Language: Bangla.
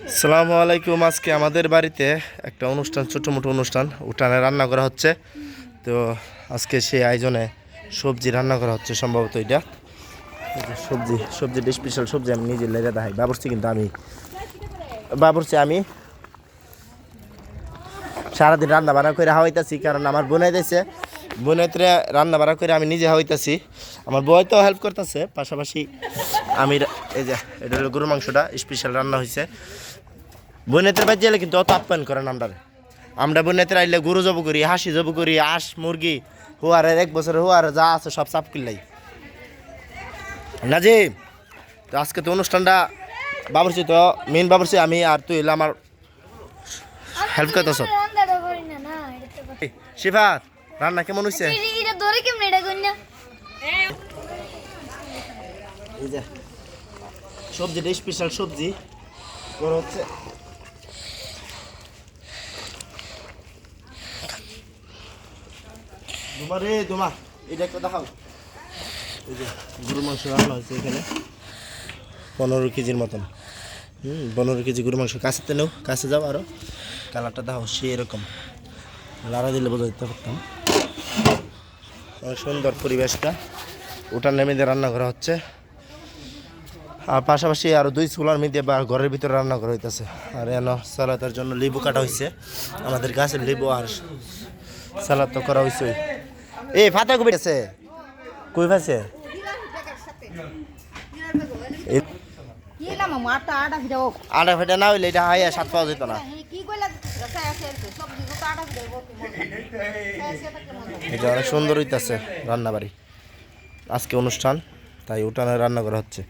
সালামু আলাইকুম। আজকে আমাদের বাড়িতে একটা অনুষ্ঠান ছোটো মোটো অনুষ্ঠান। উঠানে রান্না করা হচ্ছে। তো আজকে সেই আয়োজনে সবজি রান্না করা হচ্ছে, সম্ভবত এটা। সবজি সবজি স্পেশাল সবজি আমি নিজে লেগে দেখাই। বাবরছি কিন্তু আমি বাবরছি আমি সারাদিন রান্না বান্না করে হাওয়াইতেছি কারণ আমার বোনাই দিয়েছে বোনাইতে রান্না বান্না করে আমি নিজে হাওয়াইতেছি আমার বই তো হেল্প করতেছে পাশাপাশি আমি এই যে এটা হলো গরু মাংসটা স্পেশাল রান্না হয়েছে বোনেতের বাদ গেলে কিন্তু অত আপ্যায়ন করেন আমরা আমরা বোনেতের আইলে গরু জব করি হাসি জব করি আঁশ মুরগি হুয়ারের এক বছর হুয়ারে যা আছে সব চাপ কিল্লাই নাজিম তো আজকে তো অনুষ্ঠানটা বাবরছি তো মেন বাবরছি আমি আর তুই আমার হেল্প করতেছ। করি না না। শিফাত রান্না কেমন হয়েছে এটা- ধরে কেমন এটা করি না এই যে সবজিটা স্পেশাল সবজি। করা হচ্ছে। দুমা রে দুমা এটা একটা দেখাও। এই যে গরু মাংস রান্না হয়েছে এখানে। পনেরো কেজির মতন। হুম পনেরো কেজি গরু মাংস। কাছেতে নেও কাছে যাও আরও কালারটা দাও এরকম। লাড়া দিলে বোঝা দিতে পারতাম সুন্দর পরিবেশটা। ওটা নেমে দিয়ে রান্না করা হচ্ছে। আর পাশাপাশি আরও দুই চুলার মধ্যে বা ঘরের ভিতরে রান্না করা হইতেছে। আর এন সালাদের জন্য লেবু কাটা হয়েছে আমাদের গাছের লেবু আর সালাদ তো করা হয়েছে এ ফাতা কবি আছে? কই ফাছে আটা ফেটা না হইলে এটা হাইয়া স্বাদ পাওয়া যেত না। এটা অনেক সুন্দর হইতেছে রান্নাবাড়ি। আজকে অনুষ্ঠান তাই উঠানে রান্না করা হচ্ছে।